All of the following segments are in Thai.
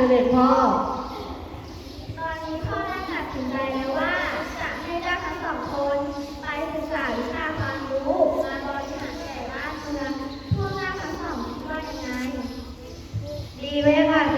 เสด็จพ่อ ตอนนี้พ่อได้ตัดสินใจแล้วว่าจะให้เจ้ค้งสองคน ไปศึกษาวิชาความรู้มาบริหารแต่บ้านเมืองวกเจ้าทั้งสองคิดว่ายังไงดีไหมคะ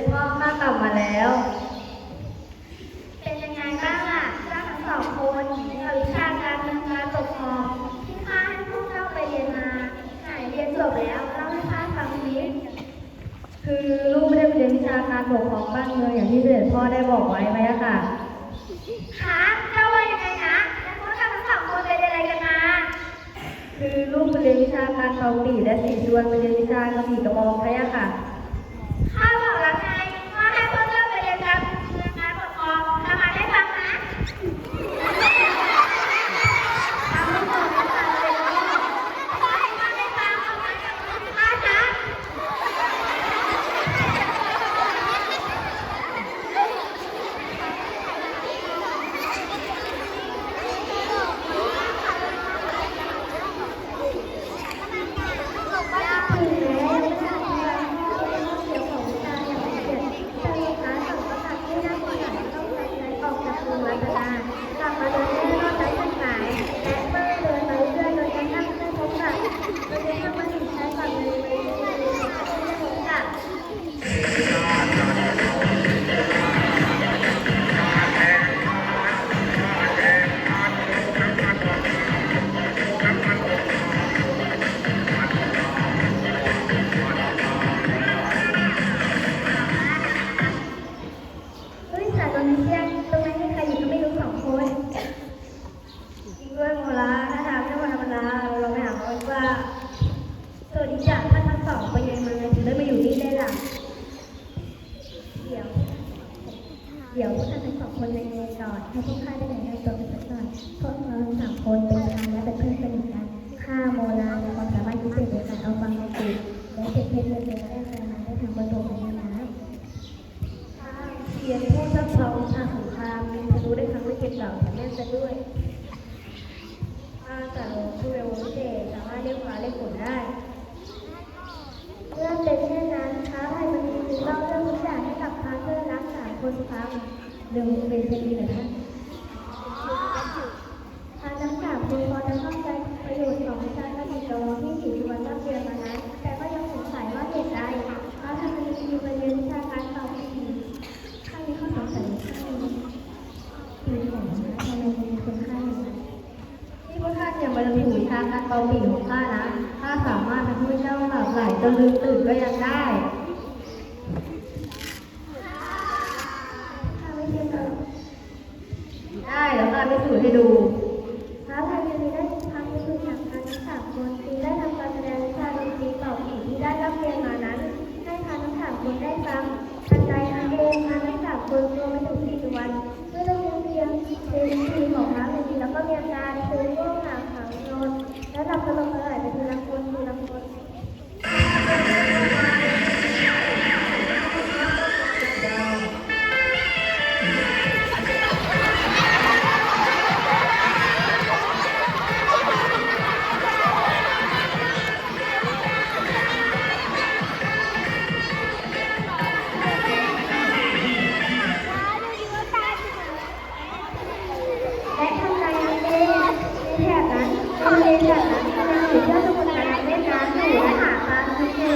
ดพ่อข้ากลับมาแล้ว เป็นยังไงบ้างล่ะเจ้าทั้งสองคนกับวิชาการเมืงารปกครองที่ข้าให้พวกเราไปเรียนมาไหนเรียนจบแล้วเล่าให้ข้าฟังนิดคือลูกไม่ได้ไปเรียนวิชาการปกครองบ้านเมืองอย่างที่เด็กพ่อได้บอกไว้ไหมอะค่ะคะเจ้าว่ายังไงนะแล้วพวกเจ้าทั้งสองคนไปเรียนอะไรกันมา คือลูกไปเรียนวิชาการเกาหลีและสีจวนไปเรียนวิชากระบี่กระบองใช่ค่ะ หาเลขผลได้ เรื่อเป็นเช่นนั้นท้าไทยมันมีเล่าเรื่องทุกอย่างให้กับพระเพื่อนรักสามคนครังเรื่องเป็นเช่นด์นะท่าน คอมเมนต์แบบาทำไมถึเลือกดูนานเล่นน้ำอยู่และหาปลาทุกที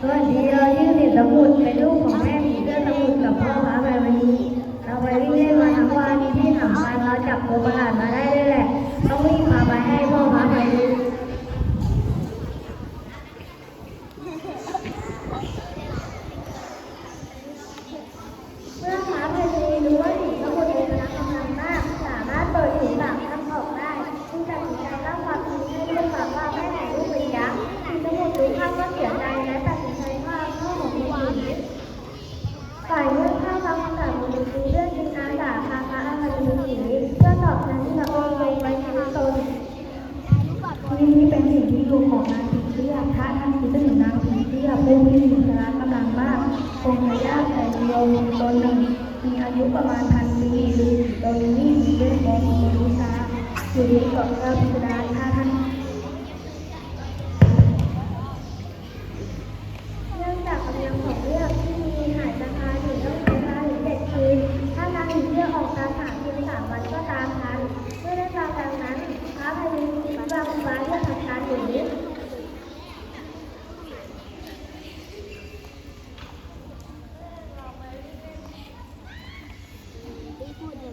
สวัสดีเราชื่อสิทธิสมุทรเป็นลูกของแม่ผีเสื้อสมุทรกับพ่อพระอภัยมณีเราไปวิ่งเล่นมาทั้งวันมีที่สำคัญเราจับตัวประหลาดมาได้ด้วยแหละ ต้องรีบพาไปให้พ่อพระอภัยมณี เมื่อพระพายรู้ว่าสิงสมุทรมีพลังกำลังมาก สามารถเปิดถุงปากทำออกได้จึงตัดสินใจเล่าความจริงให้ลูกฟังว่าแม่ไหนลูกเป็นยักษ์สิงสมุทรรู้ข้าก็เสียใจและตัดสินใจฆ่าพ่อของตัวเองฝ่ายเมื่อข้าฟังคำถามของดูเรื่องจริงอาสาพาพระอภัยมณีเพื่อตอบแทนที่พระองค์ทรงไว้ชีวิตตน นี่เป็นสิ่งที่ลูกของนางผีเสื้อพระท่านคือถึงนางผีเสื้อผู้ที่มีพละกำลังมากองค์พญาแต่เดียวตนหนึ่ง มีอายุประมาณพันปีฤาษีตนนี้มีเรื่องแดงมีวิชาอยู่ที่เกาะเจ้าพิจารณาท่าน เนื่องจากกำลังของเลือกที่มีหายราคาถึงต้องใช้เวลาถึงเจ็ดคืน ถ้านางถึงเลือกออกตามหาเพียงสามวันก็ตามทัน เมื่อได้ฟังดังนั้นพระพายินคิดว่าคุณฟ้าเลือกทำการหนี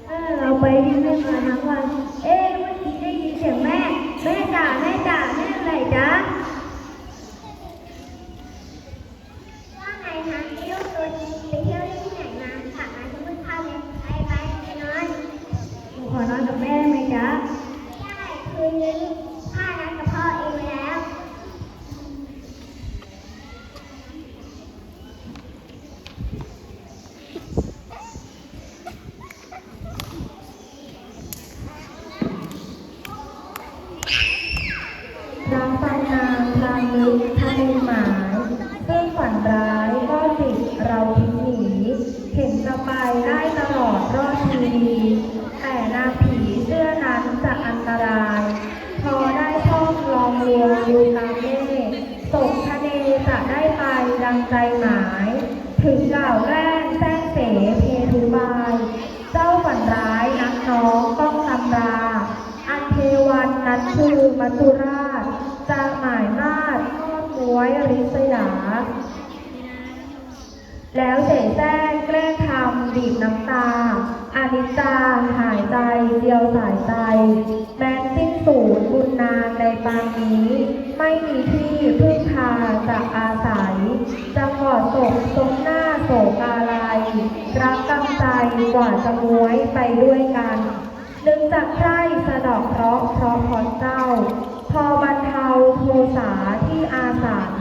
เออเราไปวิ่งเล่นมาทั้งวัน เอ๊ะเมื่อกี้ได้ยินเสียงแม่ แม่จ๋าแม่จ๋าแม่อะไรจ๊ะ ว่าไงคะที่ลูกตัวนี้ไปเที่ยวที่ไหนมาถามมาจะมึงพาเลยไปไปไปนอน หนูขอนอนกับแม่ได้ไหมจ๊ะ ได้คืนนี้ข้านัดกับพ่อเองไว้แล้ว พระฟันนางพลางลึกทะเลหมายซึ่งฝันร้ายก็สิเราทิ้งหนี เห็นจะไปได้ตลอดรอดชีวีแต่นางผีเสื้อนั้นจะอันตราย พอได้ช่องล องลวงดูตามเมฆสกทะเลจะได้ไปดังใจหมาย ถึงกล่าวแรกแท้งเสเพทุบาย เจ้าฝันร้ายนักน้องต้องตำรา อันเทวันนั้นคือมัจจุราชจะหมายมาดทอดมวยริษยา แล้วเสแสร้ แกล้งทำบีบน้ำตาอานิจจาหายใจเดียวสายใจแม้สิ้นสูญบุญนางในปางนี้ ไม่มีที่พึ่งพาจะอาศัยจะกอดศพทรงหน้าโศกาลัยรักกำใจกว่าจะม้วยไปด้วยกันนึกจากใคร่สะดอกเคราะห์เพราะขอเจ้า พอบรรเทาโทสาที่อาสัน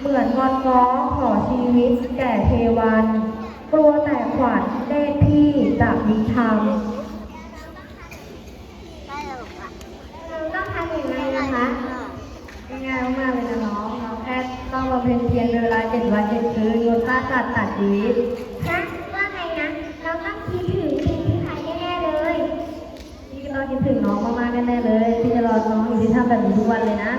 เหมือนงอนง้อขอชีวิตแก่เทวัน กลัวแต่ขวัญเนตรที่จะมีธรรมเราต้องทำอย่างไรนะคะง่ายมากๆเลยนะน้องน้องแค่ต้องมาเพ็ญเพียรเป็นเวลาเจ็ดวันเจ็ดคืนงดฆ่าสัตว์ตัดชีวิตฮะว่าไงนะ เราต้องคิดถึงสิ่งที่ใครแน่ๆเลยพี่ก็ต้องคิดถึงน้องมากๆแน่ๆเลยพี่จะรอน้องอยู่ที่ทำแบบนี้ทุกวันเลยนะ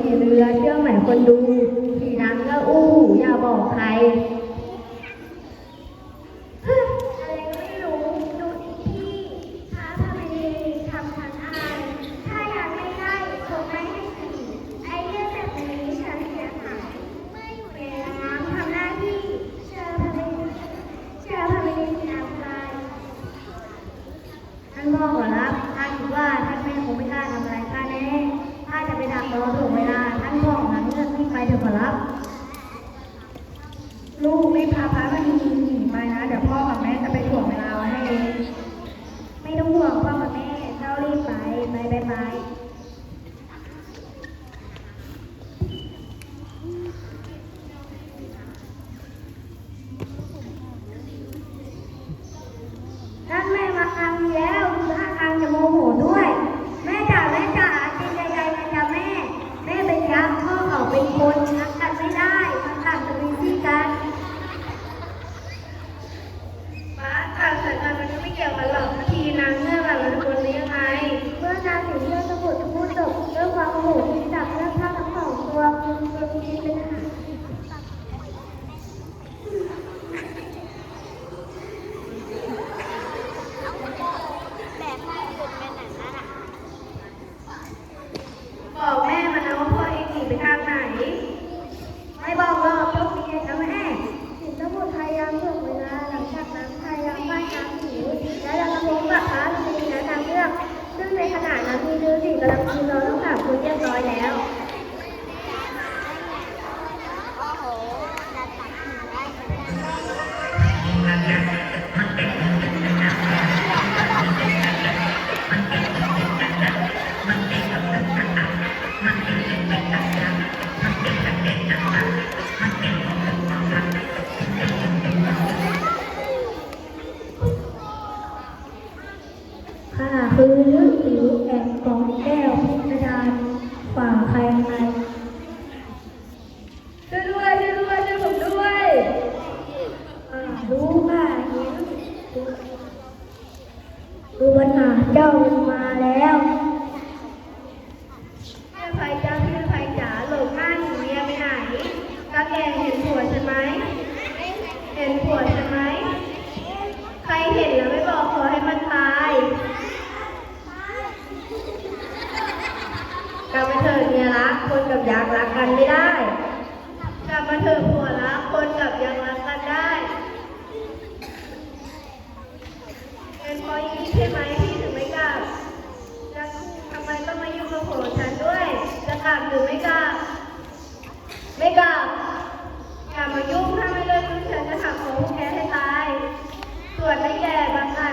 ขี่เรือเชื่อเหมือนคนดูขี่น้ำก็อู้อย่าบอกใคร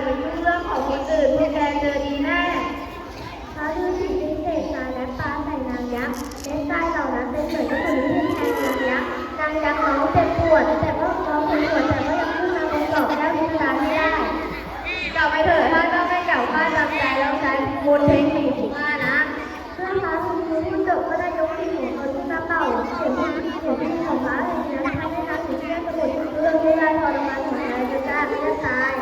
ยิ่งเรื่องของคนอื่นพวกแกเจอดีแน่พราดูษีได้เศษทราและปลาใส่นางยักษ์เล่นทราเหล่านั้นเป็นเหมือนกับคนที่แทงนางยักษ์นางยักษ์ร้องเจ็บปวด แต่ก็ร้องเจ็บปวดแต่ก็ยังขึ้นมาบนเกาะแก้วนิตาไม่ได้กลับไปเถอะท่านก็ไม่เก่าข้าจำใจเราใช้มูลเทคนิคมานะเพื่อนพระฤาษีผู้จบก็ได้ยกที่ของคนที่ตาเป่าเสียงเสีองที่ของพระฤาษีนั้นทำให้นางถึงเชื่อสมุดเรื่องที่ได้ทรมานของนายจุฬาไม่ได้ตาย